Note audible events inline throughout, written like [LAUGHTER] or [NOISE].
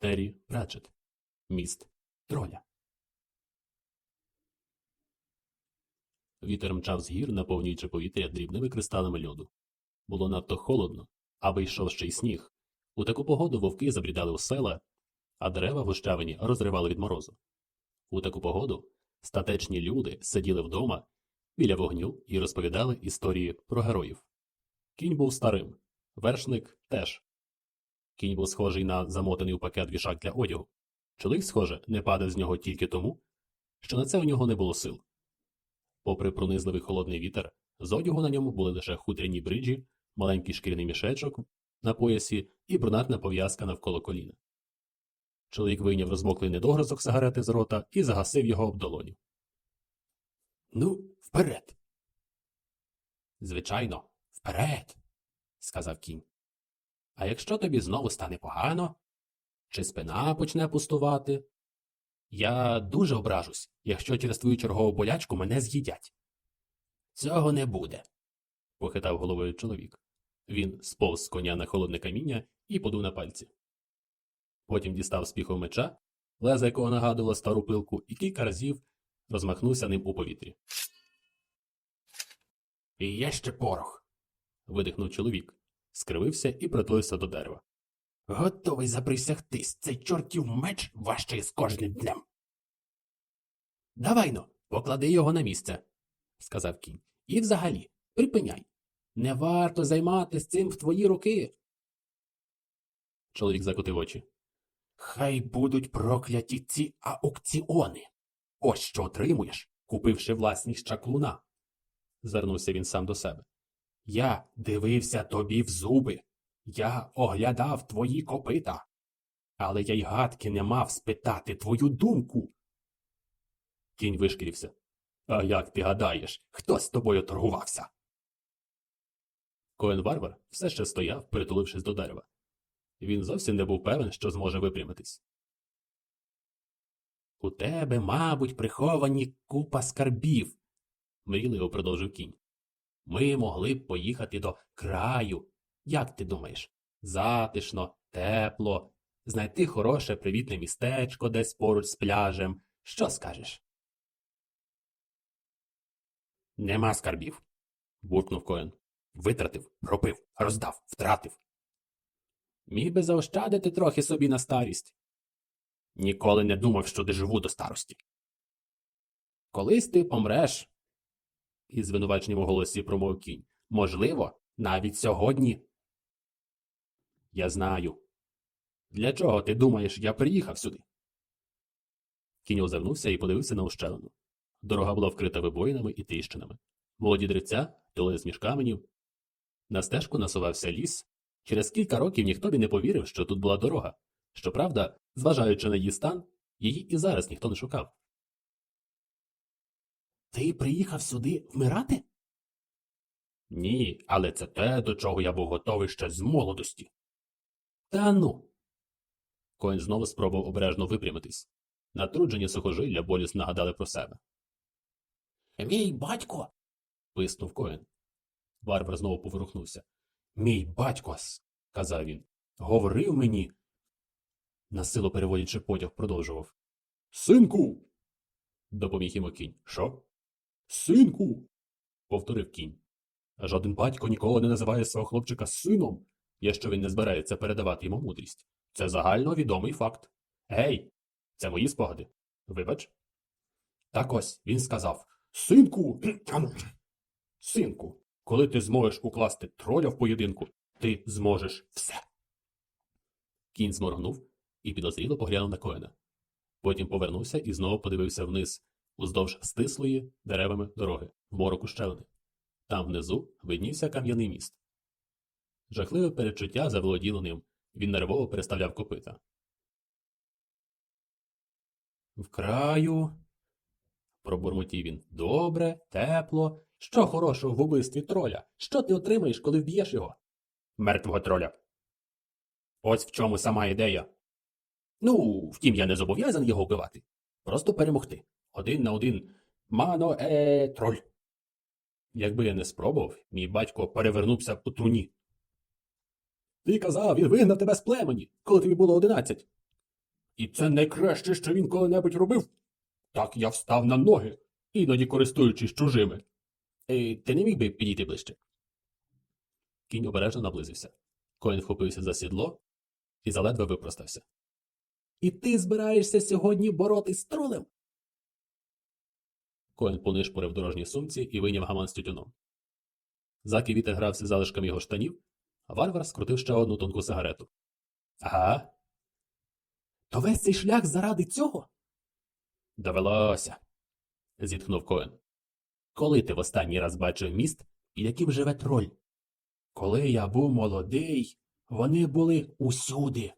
Террі Пратчет. Міст троля. Вітер мчав з гір, наповнюючи повітря дрібними кристалами льоду. Було надто холодно, аби йшов ще й сніг. У таку погоду вовки забрідали у села, а дерева гущавині розривали від морозу. У таку погоду статечні люди сиділи вдома біля вогню і розповідали історії про героїв. Кінь був старим, вершник теж. Кінь був схожий на замотаний у пакет вішак для одягу. Чоловік, схоже, не падав з нього тільки тому, що на це у нього не було сил. Попри пронизливий холодний вітер, з одягу на ньому були лише хутряні бриджі, маленький шкіряний мішечок на поясі і брунатна пов'язка навколо коліна. Чоловік вийняв розмоклий недогризок сигарети з рота і загасив його об долоню. Ну, вперед. Звичайно, вперед, сказав кінь. А якщо тобі знову стане погано, чи спина почне пустувати? Я дуже ображусь, якщо через твою чергову болячку мене з'їдять. Цього не буде, похитав головою чоловік. Він сповз з коня на холодне каміння і подув на пальці. Потім дістав з піхов меча, леза якого нагадувало стару пилку, і кілька разів розмахнувся ним у повітрі. І є ще порох. видихнув чоловік, скривився і притулився до дерева. Готовий заприсягтись, цей чортів меч важчий з кожним днем. Давай но, поклади його на місце, сказав кінь. І взагалі, припиняй. Не варто займатися цим в твої руки. Чоловік закотив очі. Хай будуть прокляті ці аукціони. Ось що отримуєш, купивши власність чаклуна. Звернувся він сам до себе. Я дивився тобі в зуби. Я оглядав твої копита. Але я й гадки не мав спитати твою думку. Кінь вишкірився. А як ти гадаєш, хто з тобою торгувався? Коен Варвар все ще стояв, притулившись до дерева. Він зовсім не був певен, що зможе випрямитись. У тебе, мабуть, приховані купа скарбів, мрійливо продовжив кінь. Ми могли б поїхати до краю. Як ти думаєш? Затишно, тепло, знайти хороше привітне містечко десь поруч з пляжем. Що скажеш? Нема скарбів, буркнув Коен. Витратив, пропив, роздав, втратив. Міг би заощадити трохи собі на старість. Ніколи не думав, що доживу до старості. Колись ти помреш, із звинуваченням у голосі промовив кінь. Можливо, навіть сьогодні. Я знаю. Для чого ти думаєш, я приїхав сюди? Кінь озирнувся і подивився на ущелину. Дорога була вкрита вибоїнами і тріщинами. Молоді деревця тулили між каменів. На стежку насувався ліс. Через кілька років ніхто б не повірив, що тут була дорога. Щоправда, зважаючи на її стан, її і зараз ніхто не шукав. Ти приїхав сюди вмирати? Ні, але це те, до чого я був готовий ще з молодості. Та ну. Коін знову спробував обережно випрямитись. Натруджені сухожилля болісно нагадали про себе. Мій батько. писнув Коін. Варвар знову поворухнувся. Мій батько, сказав він, говорив мені. Насилу переводячи потяг, продовжував. Синку. допоміг йому кінь. Що? Синку. повторив кінь. Жоден батько ніколи не називає свого хлопчика сином, якщо він не збирається передавати йому мудрість. Це загальновідомий факт. Гей, це мої спогади. Вибач. Так ось він сказав Синку. [CLEARS THROAT] Синку, коли ти зможеш укласти троля в поєдинку, ти зможеш все. Кінь зморгнув і підозріло поглянув на коїна. Потім повернувся і знову подивився вниз, уздовж стислої деревами дороги, в мороку щелини. Там внизу виднівся кам'яний міст. Жахливе перечуття заволоділо ним, він нервово переставляв копита. В краю. пробурмотів він. Добре, тепло. Що хорошого в убивстві троля? Що ти отримаєш, коли вб'єш його? Мертвого троля. Ось в чому сама ідея. Ну, втім, я не зобов'язаний його вбивати. Просто перемогти. Один на один. Мано е троль. Якби я не спробував, мій батько перевернувся у труні. Ти казав, він вигнав тебе з племені, коли тобі було одинадцять. І це найкраще, що він коли-небудь робив. Так я встав на ноги, іноді користуючись чужими. Е, ти не міг би підійти ближче? Кінь обережно наблизився. Коін вхопився за сідло і заледве випростався. І ти збираєшся сьогодні боротись з тролем? Коін понишпорив дорожній сумці і вийняв гаман з тютюном. Заки вітер грався залишками його штанів, а варвар скрутив ще одну тонку сигарету. Ага. То весь цей шлях заради цього? Довелося, зітхнув Коен. Коли ти в останній раз бачив міст, яким живе троль? Коли я був молодий, вони були усюди.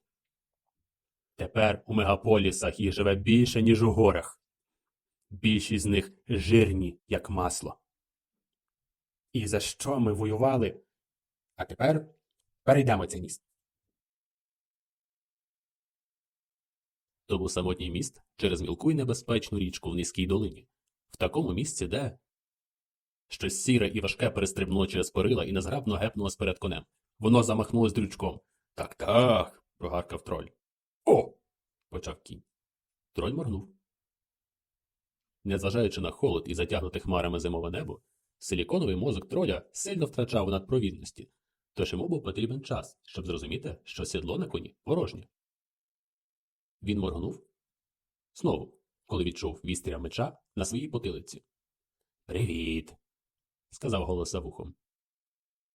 Тепер у мегаполісах їх живе більше, ніж у горах. Більшість з них жирні, як масло. І за що ми воювали? А тепер перейдемо цей міст. То був самотній міст через мілку й небезпечну річку в низькій долині, в такому місці, де щось сіре і важке перестрибнуло через перила і незграбно гепнулось перед конем. Воно замахнулось дрючком. Так, так. прогаркав троль. О. почав кінь. Троль моргнув. Незважаючи на холод і затягнуте хмарами зимове небо, силіконовий мозок троля сильно втрачав у надпровідності, тож йому був потрібен час, щоб зрозуміти, що сідло на коні порожнє. Він моргнув знову, коли відчув вістря меча на своїй потилиці. Привіт, сказав голос за вухом.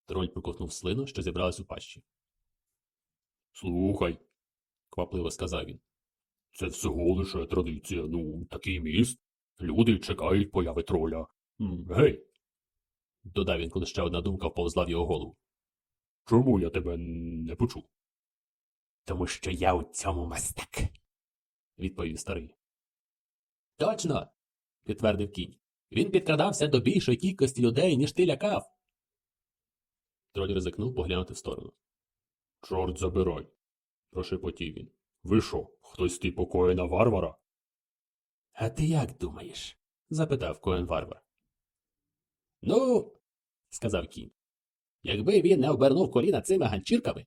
Троль проковтнув слину, що зібралась у пащі. Слухай, квапливо сказав він. Це всього лише традиція. Ну, такий міст. Люди чекають появи троля. Гей. додав він, коли ще одна думка вповзла в його голову. Чому я тебе не почув? Тому що я у цьому мастак, відповів старий. Точно, підтвердив кінь. Він підкрадався до більшої кількості людей, ніж ти лякав. Троль ризикнув поглянути в сторону. Чорт забирай, прошепотів він. Ви що, хтось типу коїна варвара? А ти як думаєш? запитав коен варвар. Ну, сказав кінь. Якби він не обернув коліна цими ганчірками,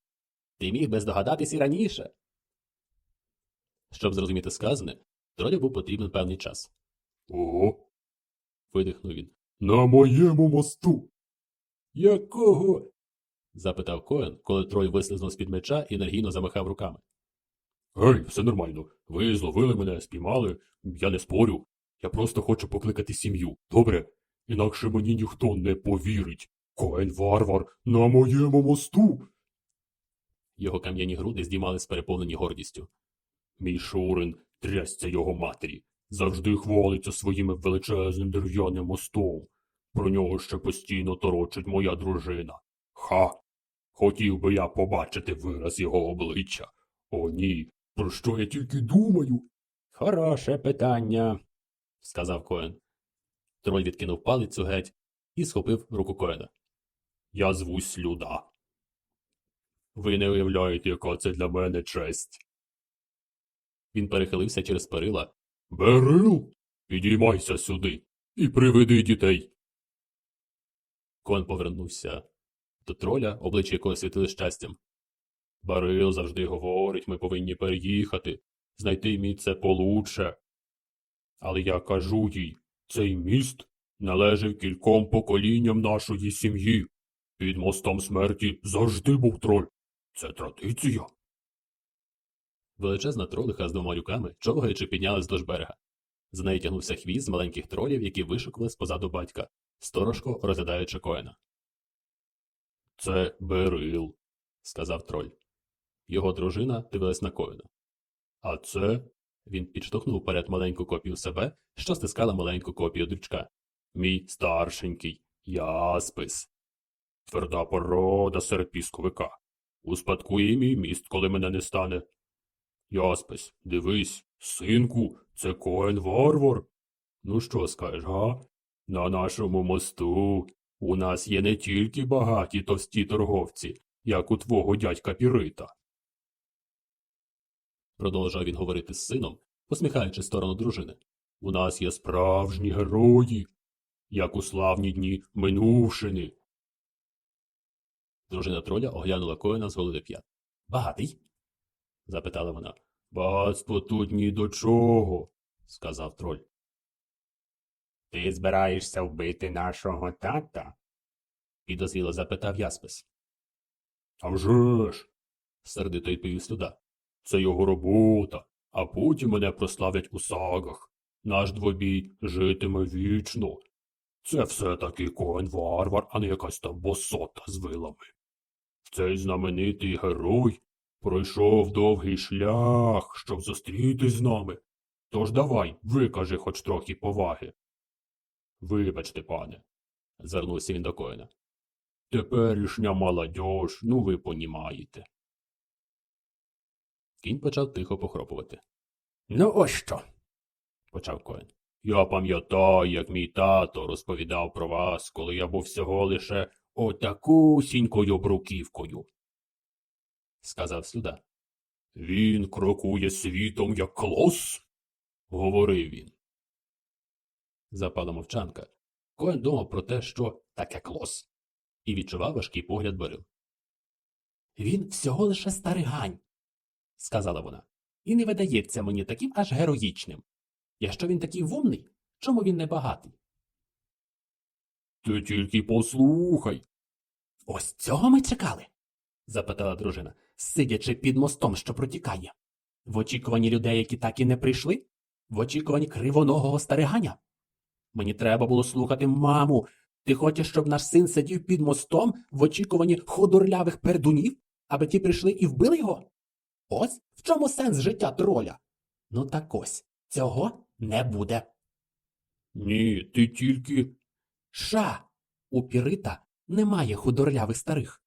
ти міг би здогадатись і раніше. Щоб зрозуміти сказане, тролю був потрібен певний час. Ого. видихнув він. На моєму мосту. Якого? запитав Коен, коли троль вислизнув з-під меча і енергійно замахав руками. Гей, все нормально. Ви зловили мене, спіймали. Я не спорю. Я просто хочу покликати сім'ю. Добре? Інакше мені ніхто не повірить. Коен варвар на моєму мосту. Його кам'яні груди здіймались переповнені гордістю. Мій Шурин трясця його матері. Завжди хвалиться своїм величезним дерев'яним мостом. Про нього ще постійно торочить моя дружина. Ха! Хотів би я побачити вираз його обличчя. О, ні, про що я тільки думаю? Хороше питання, сказав Коен. Троль відкинув палицю геть і схопив руку Коена. Я звусь Люда. Ви не уявляєте, яка це для мене честь. Він перехилився через перила. Берил, підіймайся сюди і приведи дітей. Кон повернувся до троля, обличчя якого світили щастям. Барил завжди говорить, ми повинні переїхати, знайти місце получше. Але я кажу їй, цей міст належав кільком поколінням нашої сім'ї. Під мостом смерті завжди був троль. Це традиція. Величезна тролиха з двома рюками, човгаючи, піднялась до берега. За нею тягнувся хвіст з маленьких тролів, які вишукувались позаду батька, сторожко розглядаючи коїна. Це Берил, сказав троль. Його дружина дивилась на коїна. А це. Він підштовхнув перед маленьку копію себе, що стискала маленьку копію дрючка. Мій старшенький яспис. Тверда порода серед пісковика. Успадкує мій міст, коли мене не стане. Яспис, дивись, синку, це коен варвар. Ну що скажеш, га? На нашому мосту у нас є не тільки багаті товсті торговці, як у твого дядька Пірита. Продовжав він говорити з сином, посміхаючи сторону дружини. У нас є справжні герої, як у славні дні минувшини. Дружина троля оглянула коїна з голови п'ят. Багатий? запитала вона. Багатство тут ні до чого, сказав троль. Ти збираєшся вбити нашого тата? підозріло запитав Яспис. А вже ж, сердито відповів слюда. Це його робота, а потім мене прославлять у сагах. Наш двобій житиме вічно. Це все-таки коен варвар, а не якась там босота з вилами. Цей знаменитий герой пройшов довгий шлях, щоб зустрітись з нами. Тож давай, викажи хоч трохи поваги. Вибачте, пане, звернувся він до коїна. Теперішня молодь, ну ви понімаєте. Кінь почав тихо похропувати. Ну ось що, почав коін. Я пам'ятаю, як мій тато розповідав про вас, коли я був всього лише отакусінькою бруківкою, сказав слюда. Він крокує світом, як клос, говорив він. Запала мовчанка. Коен думав про те, що таке клос, і відчував важкий погляд Берил. Він всього лише старигань, сказала вона, і не видається мені таким аж героїчним. Якщо він такий вумний, чому він не багатий? Ти тільки послухай. Ось цього ми чекали? запитала дружина, сидячи під мостом, що протікає. В очікуванні людей, які так і не прийшли? В очікуванні кривоногого стариганя? Мені треба було слухати маму. Ти хочеш, щоб наш син сидів під мостом в очікуванні ходорлявих пердунів, аби ті прийшли і вбили його? Ось в чому сенс життя троля? Ну так ось, цього не буде. Ні, ти тільки. Ша. У Пірита немає худорлявих старих.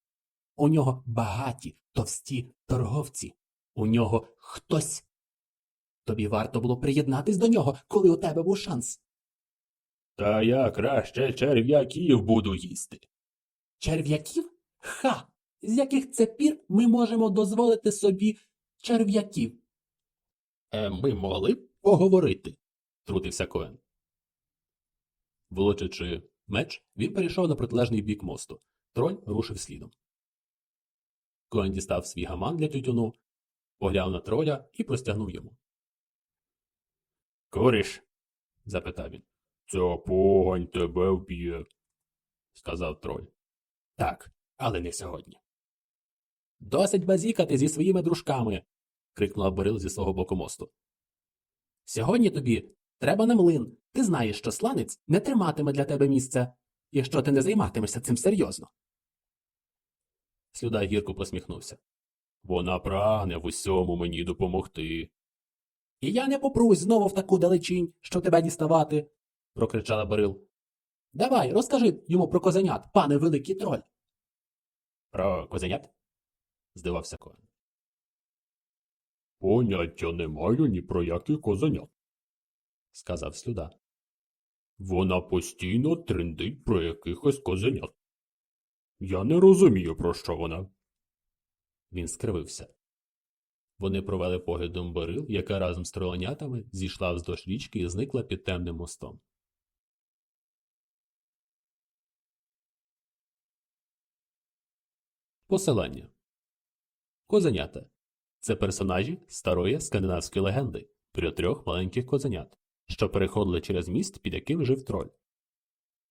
У нього багаті, товсті торговці. У нього хтось. Тобі варто було приєднатись до нього, коли у тебе був шанс. Та я краще черв'яків буду їсти. Черв'яків? Ха! З яких це пір ми можемо дозволити собі черв'яків? Е, ми могли б поговорити, трутився Коен. Волочачи меч, він перейшов на протилежний бік мосту. Троль рушив слідом. Коен дістав свій гаман для тютюну, поглянув на троля і простягнув йому. Куриш? запитав він. Ця погань тебе вб'є, сказав троль. Так, але не сьогодні. Досить базікати зі своїми дружками. Крикнула Борил зі свого боку мосту. Сьогодні тобі треба на млин. Ти знаєш, що сланець не триматиме для тебе місця, якщо ти не займатимешся цим серйозно. Слюда гірко посміхнувся. Вона прагне в усьому мені допомогти. І я не попрусь знову в таку далечінь, що тебе діставати, прокричала Борил. Давай, розкажи йому про козенят, пане великий троль. Про козенят? здивався Коен. Поняття не маю ні про яких козенят, сказав слюда. Вона постійно трендить про якихось козенят. Я не розумію, про що вона. Він скривився. Вони провели поглядом Борил, яка разом з троленятами зійшла вздовж річки і зникла під темним мостом. Посилання Козенята це персонажі старої скандинавської легенди про трьох маленьких козенят, що переходили через міст, під яким жив троль.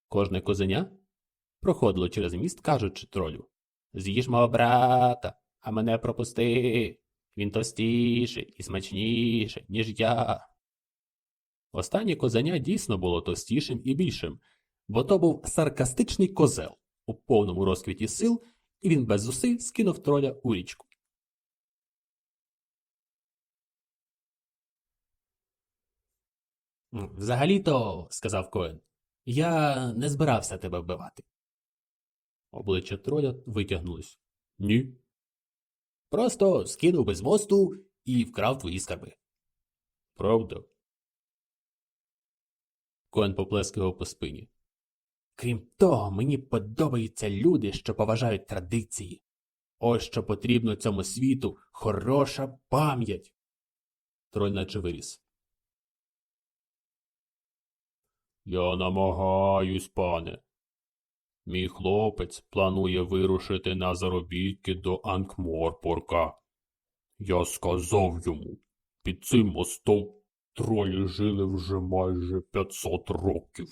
Кожне козеня проходило через міст, кажучи тролю З'їж мого брата, а мене пропусти. Він товстіший і смачніший, ніж я. Останнє козеня дійсно було товстішим і більшим, бо то був саркастичний козел у повному розквіті сил, і він без зусиль скинув троля у річку. Взагалі-то, сказав Коен, я не збирався тебе вбивати. Обличчя троля витягнулось. Ні. Просто скинув без мосту і вкрав твої скарби. Правда? Коен поплескав по спині. Крім того, мені подобаються люди, що поважають традиції. Ось що потрібно цьому світу хороша пам'ять. Троль наче виріс. Я намагаюсь, пане. Мій хлопець планує вирушити на заробітки до Анкморпорка. Я сказав йому, Під цим мостом тролі жили вже майже 500 років.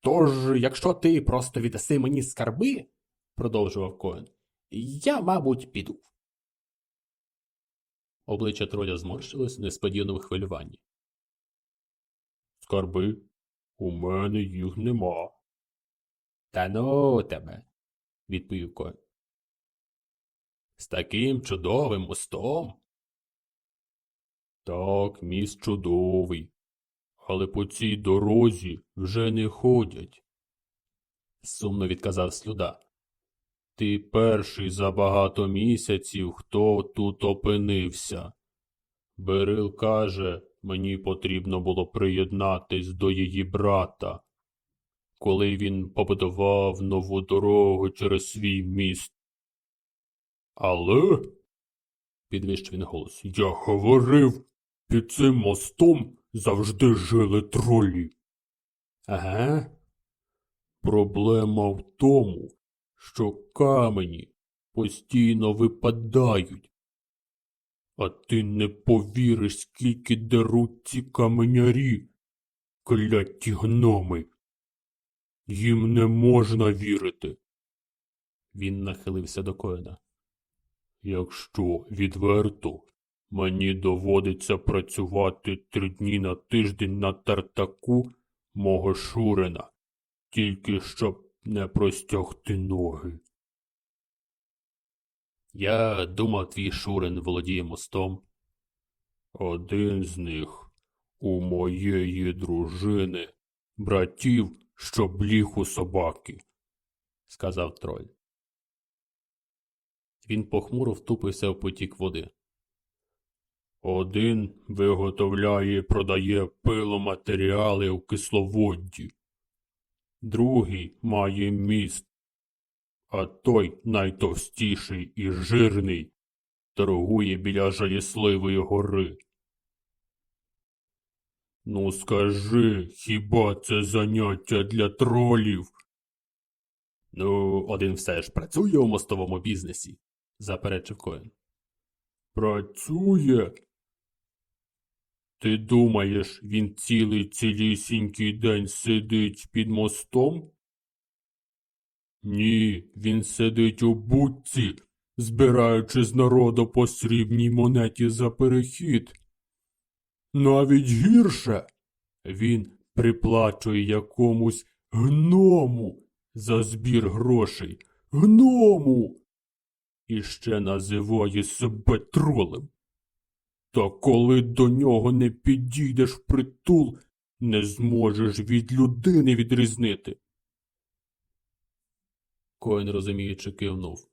Тож, якщо ти просто віддаси мені скарби, продовжував Коен, я, мабуть, піду. Обличчя троля зморщилось в несподіваному хвилюванні. Скарби? У мене їх нема. Та ну тебе, відповів Коен. З таким чудовим мостом. Так, міст чудовий, але по цій дорозі вже не ходять. Сумно відказав слюда. Ти перший за багато місяців, хто тут опинився. Берил каже, мені потрібно було приєднатись до її брата. Коли він побудував нову дорогу через свій міст. Але, підвищив він голос, я говорив, під цим мостом завжди жили тролі. Ага. Проблема в тому, що камені постійно випадають. А ти не повіриш, скільки деруть ці каменярі, кляті гноми. Їм не можна вірити. Він нахилився до коїна. Якщо відверто, мені доводиться працювати три дні на тиждень на тартаку мого Шурина, тільки щоб не простягти ноги. Я думав, твій Шурин володіє мостом. Один з них у моєї дружини, братів, що бліг у собаки, сказав троль. Він похмуро втупився в потік води. Один виготовляє і продає пиломатеріали у кисловодді, другий має міст, а той найтовстіший і жирний торгує біля жалісливої гори. Ну, скажи, хіба це заняття для тролів? Ну, один все ж працює у мостовому бізнесі, заперечив Коен. Працює? Ти думаєш, він цілий цілісінький день сидить під мостом? Ні, він сидить у будці, збираючи з народу по срібній монеті за перехід. Навіть гірше він приплачує якомусь гному за збір грошей. Гному. І ще називає себе тролем. Та коли до нього не підійдеш впритул, не зможеш від людини відрізнити. Коін розуміючи кивнув.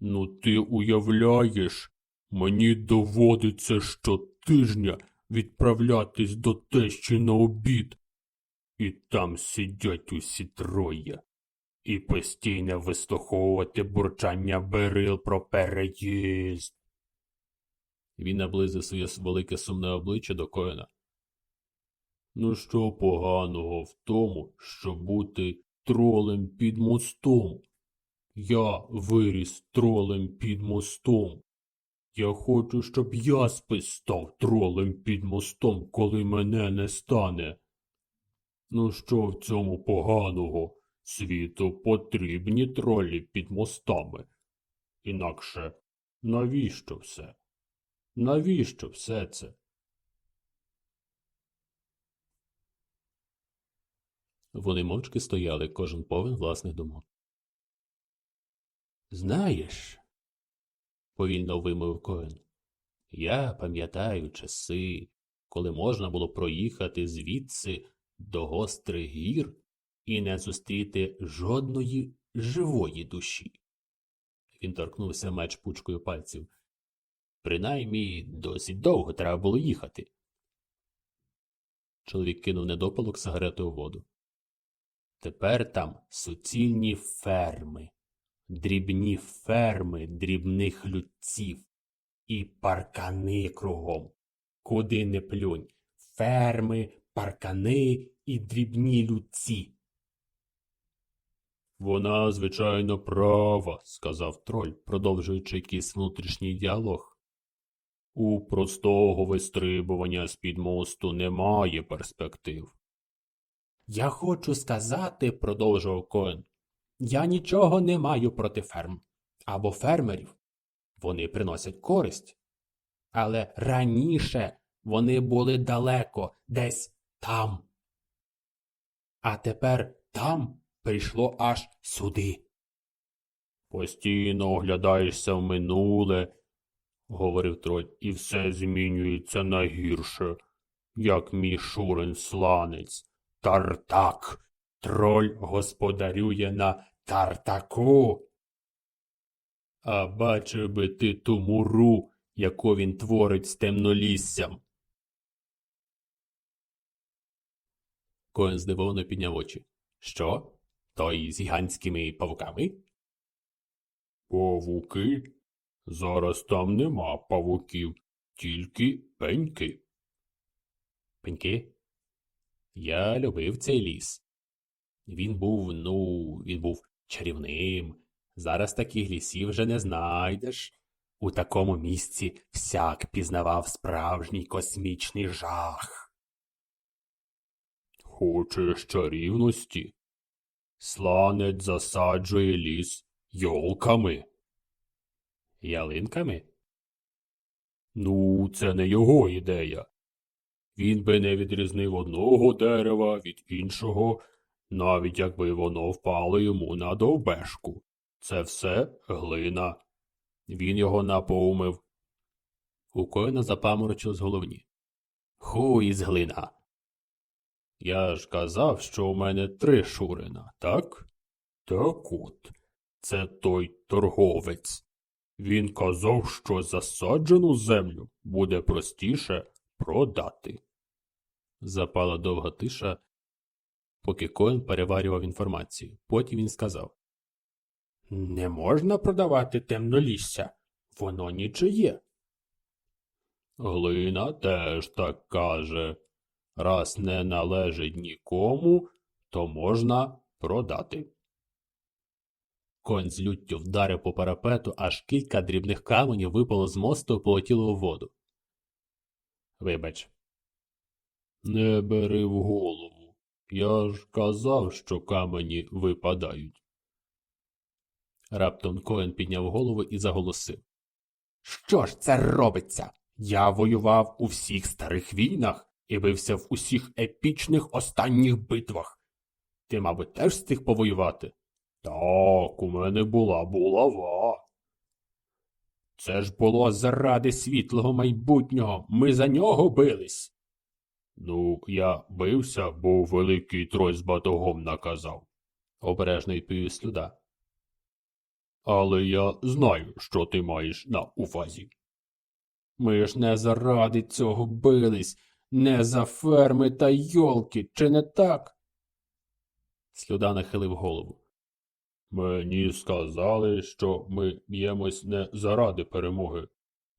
Ну, ти уявляєш, мені доводиться щотижня відправлятись до тещі на обід, і там сидять усі троє, і постійно вислуховувати бурчання берил про переїзд. Він наблизив своє велике сумне обличчя до Коїна. Ну, що поганого в тому, щоб бути тролем під мостом? Я виріс тролем під мостом. Я хочу, щоб Яспис став тролем під мостом, коли мене не стане. Ну, що в цьому поганого? Світу потрібні тролі під мостами. Інакше навіщо все? Навіщо все це? Вони мовчки стояли, кожен повен власних думок. Знаєш, повільно вимовив Коен, я пам'ятаю часи, коли можна було проїхати звідси до гострих гір і не зустріти жодної живої душі. Він торкнувся меч пучкою пальців. Принаймні, досить довго треба було їхати. Чоловік кинув недопалок сигарету у воду. Тепер там суцільні ферми, дрібні ферми дрібних людців і паркани кругом. Куди не плюнь. Ферми, паркани і дрібні людці. Вона, звичайно, права, сказав троль, продовжуючи якийсь внутрішній діалог. У простого вистрибування з-під мосту немає перспектив. Я хочу сказати, продовжував Коен, я нічого не маю проти ферм або фермерів. Вони приносять користь. Але раніше вони були далеко, десь там. А тепер там прийшло аж сюди. Постійно оглядаєшся в минуле, говорив троль, і все змінюється на гірше, як мій шурин сланець. Тартак. Троль господарює на тартаку. А бачив би ти ту муру, яку він творить з темноліссям. Коен здивовано підняв очі. Що? Той з гігантськими павуками? Павуки? Зараз там нема павуків, тільки пеньки. Пеньки? Я любив цей ліс. Він був, ну, він був чарівним. Зараз таких лісів вже не знайдеш. У такому місці всяк пізнавав справжній космічний жах. Хочеш чарівності? Сланець засаджує ліс йолками. Ялинками? Ну, це не його ідея. Він би не відрізнив одного дерева від іншого, навіть якби воно впало йому на довбешку. Це все глина. Він його напоумив. У коїна запаморочилось головні. Ху із глина. Я ж казав, що у мене три шурина, так? Так от, це той торговець. Він казав, що засаджену землю буде простіше продати. Запала довга тиша, поки Коен переварював інформацію. Потім він сказав Не можна продавати темнолісся, воно нічиє. Глина теж так каже. Раз не належить нікому, то можна продати. Конь з люттю вдарив по парапету, аж кілька дрібних каменів випало з мосту і полетіло у воду. Вибач. Не бери в голову. Я ж казав, що камені випадають. Раптом Коен підняв голову і заголосив. Що ж це робиться? Я воював у всіх старих війнах і бився в усіх епічних останніх битвах. Ти, мабуть, теж встиг повоювати? Так, у мене була булава. Це ж було заради світлого майбутнього. Ми за нього бились. Ну, я бився, бо великий трой з батогом наказав, обережно відповів слюда. Але я знаю, що ти маєш на увазі. Ми ж не заради цього бились, не за ферми та йолки, чи не так? Слюда нахилив голову. Мені сказали, що ми б'ємось не заради перемоги,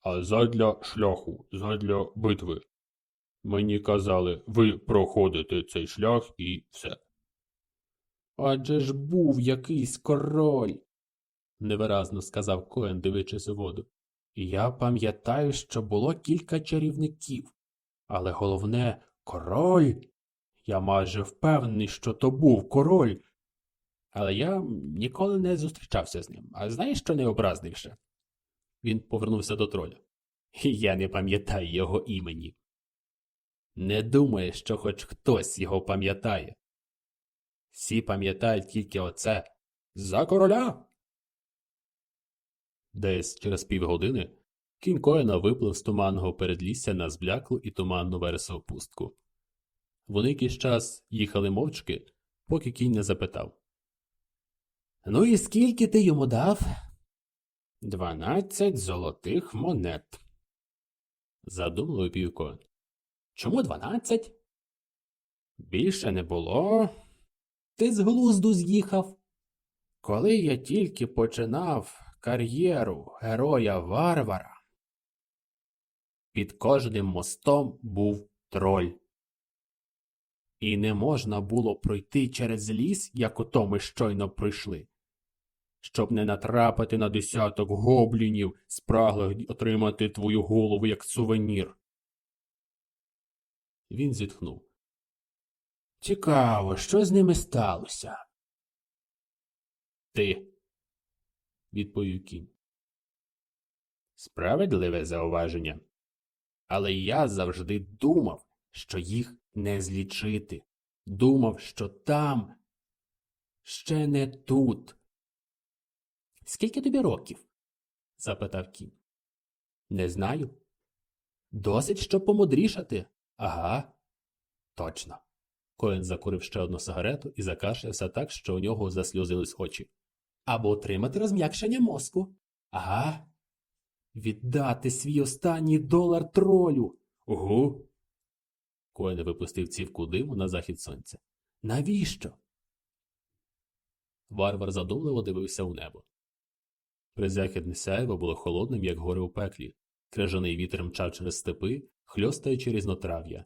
а задля шляху, задля битви. Мені казали, ви проходите цей шлях і все. Адже ж був якийсь король, невиразно сказав Коен, дивлячись у воду. Я пам'ятаю, що було кілька чарівників, але головне король. Я майже впевнений, що то був король. Але я ніколи не зустрічався з ним. А знаєш, що найобразливіше? Він повернувся до троля. Я не пам'ятаю його імені. Не думає, що хоч хтось його пам'ятає. Всі пам'ятають тільки оце за короля. Десь через півгодини кінь Коена виплив з туманного передлісся на збляклу і туманну вересову пустку. Вони якийсь час їхали мовчки, поки кінь не запитав. Ну і скільки ти йому дав? Дванадцять золотих монет. Задумливо пів Коен. Чому дванадцять? Більше не було. Ти з глузду з'їхав. Коли я тільки починав кар'єру героя варвара, під кожним мостом був троль. І не можна було пройти через ліс, як ото ми щойно пройшли. Щоб не натрапити на десяток гоблінів, спраглих отримати твою голову як сувенір. Він зітхнув. Цікаво, що з ними сталося? Ти, відповів кінь. Справедливе зауваження. Але я завжди думав, що їх не злічити. Думав, що там ще не тут. Скільки тобі років? запитав кінь. Не знаю. Досить, щоб помудрішати. Ага. Точно. Коен закурив ще одну сигарету і закашлявся так, що у нього засльозились очі. Або отримати розм'якшення мозку. Ага. Віддати свій останній долар тролю. Угу. Коен випустив цівку диму на захід сонця. Навіщо? Варвар задумливо дивився у небо. Призахідне сяйво було холодним, як гори у пеклі. Крижаний вітер мчав через степи, хльостаючи різнотрав'я.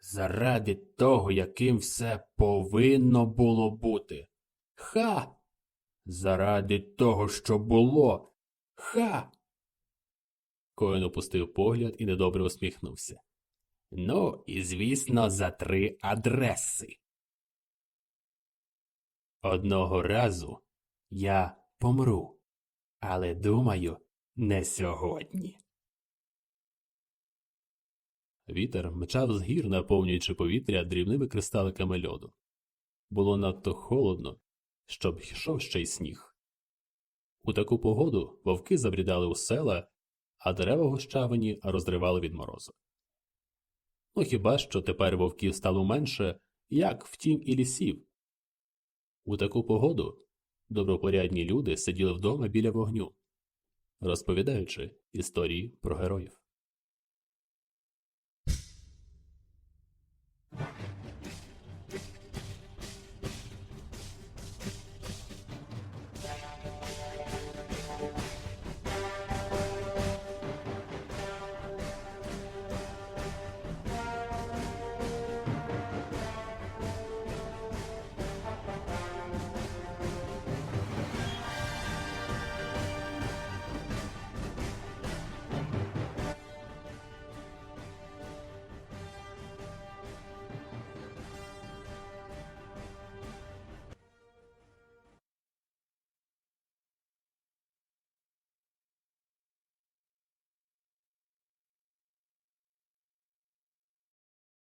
Заради того, яким все повинно було бути. Ха! Заради того, що було. Ха. Коен опустив погляд і недобре усміхнувся. Ну, і звісно, за три адреси. Одного разу я помру, але думаю, не сьогодні. Вітер мчав з гір, наповнюючи повітря дрібними кристаликами льоду. Було надто холодно, щоб йшов ще й сніг. У таку погоду вовки забрідали у села, а дерева гущавині розривали від морозу. Ну хіба що тепер вовків стало менше, як втім і лісів. У таку погоду добропорядні люди сиділи вдома біля вогню, розповідаючи історії про героїв.